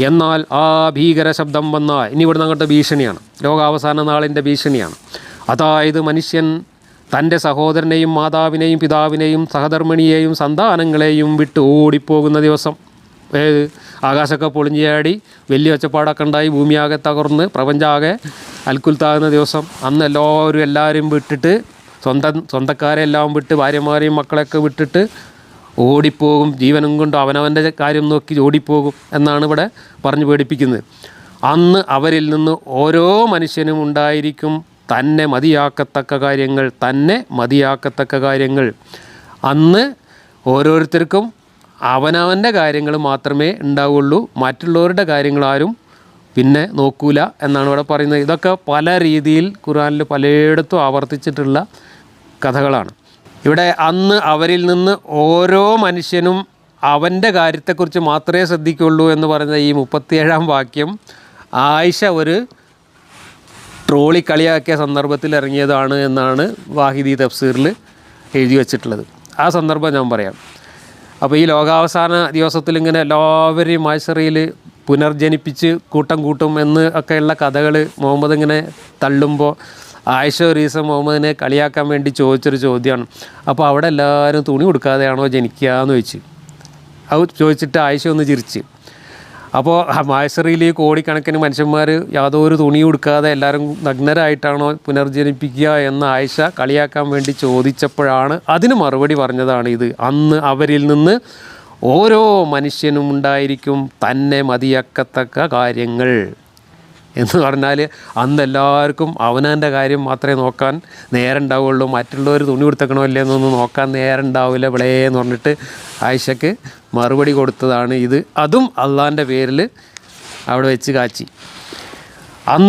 എന്നാൽ ആ ഭീകര ശബ്ദം വന്നാൽ ഇനി ഇവിടുന്ന് അങ്ങോട്ട് ഭീഷണിയാണ്. ലോകാവസാന നാളിന്റെ ഭീഷണിയാണ്. അതായത് മനുഷ്യൻ തന്റെ സഹോദരനെയും മാതാവിനെയും പിതാവിനെയും സഹധർമ്മിണിയെയും സന്താനങ്ങളെയും വിട്ട് ഓടിപ്പോകുന്ന ദിവസം. ഏത് ആകാശമൊക്കെ പൊളിഞ്ഞാടി വലിയ ഒച്ചപ്പാടൊക്കെ ഉണ്ടായി ഭൂമിയാകെ തകർന്ന് പ്രപഞ്ചാകെ അൽക്കുൽത്താകുന്ന ദിവസം. അന്ന് എല്ലാവരും എല്ലാവരും വിട്ടിട്ട് സ്വന്തം സ്വന്തക്കാരെ എല്ലാം വിട്ട് ഭാര്യമാരെയും മക്കളെയൊക്കെ വിട്ടിട്ട് ഓടിപ്പോകും. ജീവനും കൊണ്ട് അവനവന്റെ കാര്യം നോക്കി ഓടിപ്പോകും എന്നാണ് ഇവിടെ പറഞ്ഞു പേടിപ്പിക്കുന്നത്. അന്ന് അവരിൽ നിന്ന് ഓരോ മനുഷ്യനും ഉണ്ടായിരിക്കും. തന്നെ മതിയാക്കത്തക്ക കാര്യങ്ങൾ തന്നെ മതിയാക്കത്തക്ക കാര്യങ്ങൾ. അന്ന് ഓരോരുത്തർക്കും അവനവന്റെ കാര്യങ്ങൾ മാത്രമേ ഉണ്ടാവുള്ളൂ. മറ്റുള്ളവരുടെ കാര്യങ്ങൾ ആരും പിന്നെ നോക്കൂല എന്നാണ് ഇവിടെ പറയുന്നത്. ഇതൊക്കെ പല രീതിയിൽ ഖുറാനിൽ പലയിടത്തും ആവർത്തിച്ചിട്ടുള്ള കഥകളാണ്. ഇവിടെ അന്ന് അവരിൽ നിന്ന് ഓരോ മനുഷ്യനും അവന്റെ കാര്യത്തെക്കുറിച്ച് മാത്രമേ ശ്രദ്ധിക്കുള്ളൂ എന്ന് പറയുന്ന ഈ മുപ്പത്തിയേഴാം വാക്യം ആയിഷ ഒരു ട്രോളി കളിയാക്കിയ സന്ദർഭത്തിൽ ഇറങ്ങിയതാണ് എന്നാണ് വാഹിദി തഫ്സീറിൽ എഴുതി വച്ചിട്ടുള്ളത്. ആ സന്ദർഭം ഞാൻ പറയാം. അപ്പോൾ ഈ ലോകാവസാന ദിവസത്തിൽ ഇങ്ങനെ എല്ലാവരെയും മാശറിയിൽ പുനർജനിപ്പിച്ച് കൂട്ടം കൂട്ടും എന്ന് ഒക്കെയുള്ള കഥകൾ മുഹമ്മദ് ഇങ്ങനെ തള്ളുമ്പോൾ ആയിഷ റീസ മുഹമ്മദിനെ കളിയാക്കാൻ വേണ്ടി ചോദിച്ചൊരു ചോദ്യമാണ്. അപ്പോൾ അവിടെ എല്ലാവരും തുണി കൊടുക്കാതെയാണോ ജനിക്കുക എന്ന് ചോദിച്ചു. അത് ചോദിച്ചിട്ട് ആയിഷ ഒന്ന് ചിരിച്ച്. അപ്പോൾ മായസറിയിൽ ഈ കോടിക്കണക്കിന് മനുഷ്യന്മാർ യാതൊരു തുണി കൊടുക്കാതെ എല്ലാവരും നഗ്നരായിട്ടാണോ പുനർജനിപ്പിക്കുക എന്ന് ആയിഷ കളിയാക്കാൻ വേണ്ടി ചോദിച്ചപ്പോഴാണ് അതിന് മറുപടി പറഞ്ഞതാണ് ഇത്. അന്ന് അവരിൽ നിന്ന് ഓരോ മനുഷ്യനും ഉണ്ടായിരിക്കും തന്നെ മതിയാക്കത്തക്ക കാര്യങ്ങൾ. എന്ന് പറഞ്ഞാൽ അന്ന് എല്ലാവർക്കും അവനവന്റെ കാര്യം മാത്രമേ നോക്കാൻ നേരം ഉണ്ടാവുള്ളൂ മറ്റുള്ളവർ തുണി കൊടുത്തേക്കണോ അല്ലേ എന്നൊന്നും നോക്കാൻ നേരം ഉണ്ടാവില്ല വിളേ എന്ന് പറഞ്ഞിട്ട് ആയിഷയ്ക്ക് മറുപടി കൊടുത്തതാണ് ഇത്. അതും അള്ളാന്റെ പേരിൽ അവിടെ വെച്ച് കാച്ചി.